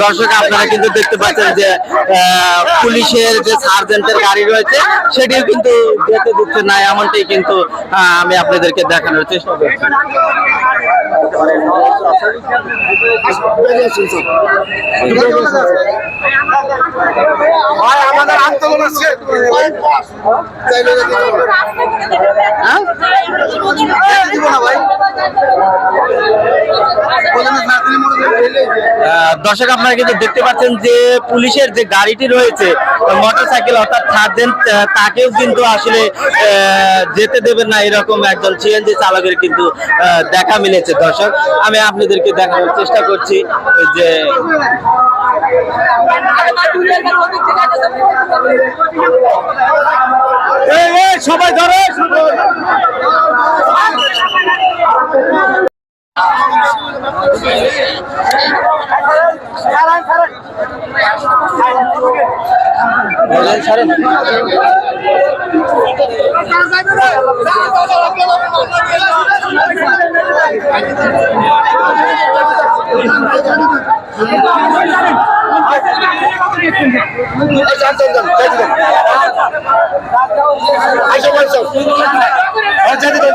দর্শক আপনারা কিন্তু দেখতে পাচ্ছেন যে পুলিশের যে সার্জেন্টের গাড়ি রয়েছে সেটিও কিন্তু যেতে দিচ্ছে না এমনটাই কিন্তু আমি আপনাদেরকে দেখানোর চেষ্টা করছি। ভাই আমাদের আন্দোলন আছে। ভাই। দর্শক, আপনারা কিন্তু দেখতে পাচ্ছেন যে পুলিশের যে গাড়িটি রয়েছে মোটরসাইকেল অর্থাৎ সার্জেন্ট তাকেও কিন্তু আসলে যেতে দেবেন না এরকম একজন সিএনজি চালকের কিন্তু দেখা মিলেছে। দর্শক, আমি আপনাদেরকে দেখানোর চেষ্টা করছি যে সবাই ধরে। দেন যাতে দেন